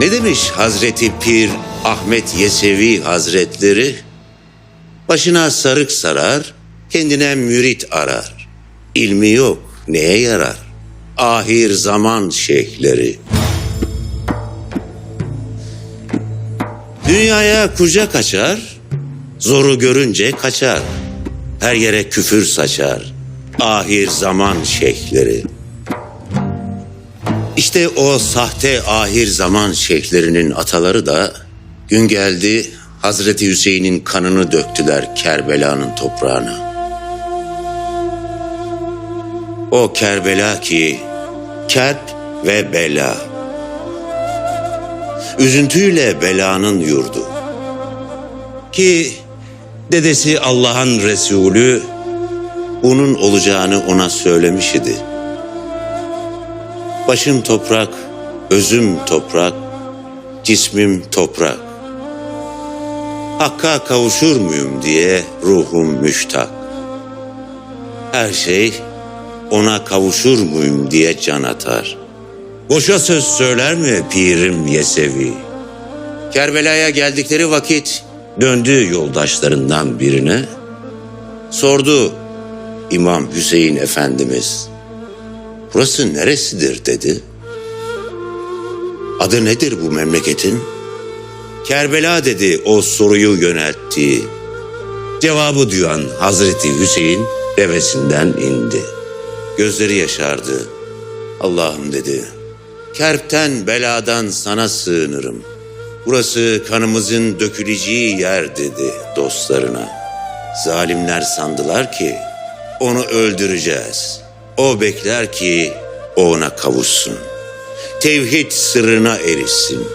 Ne demiş Hazreti Pir Ahmet Yesevi Hazretleri? Başına sarık sarar, kendine mürit arar. İlmi yok, neye yarar? Ahir zaman şeyhleri. Dünyaya kucak açar, zoru görünce kaçar. Her yere küfür saçar. Ahir zaman şeyhleri. İşte o sahte ahir zaman şeyhlerinin ataları da gün geldi Hazreti Hüseyin'in kanını döktüler Kerbela'nın toprağına. O Kerbela ki kerp ve bela. Üzüntüyle belanın yurdu. Ki dedesi Allah'ın Resulü bunun olacağını ona söylemiş idi. Başım toprak, özüm toprak, cismim toprak. Hakka kavuşur muyum diye ruhum müştak. Her şey ona kavuşur muyum diye can atar. Boşa söz söyler mi pirim Yesevi? Kerbela'ya geldikleri vakit döndü yoldaşlarından birine. Sordu İmam Hüseyin Efendimiz. Burası neresidir dedi. Adı nedir bu memleketin? Kerbela dedi o soruyu yöneltti. Cevabı duyan Hazreti Hüseyin devesinden indi. Gözleri yaşardı. Allah'ım dedi. Kerpten beladan sana sığınırım. Burası kanımızın döküleceği yer dedi dostlarına. Zalimler sandılar ki onu öldüreceğiz. O bekler ki o ona kavuşsun. Tevhid sırrına erişsin.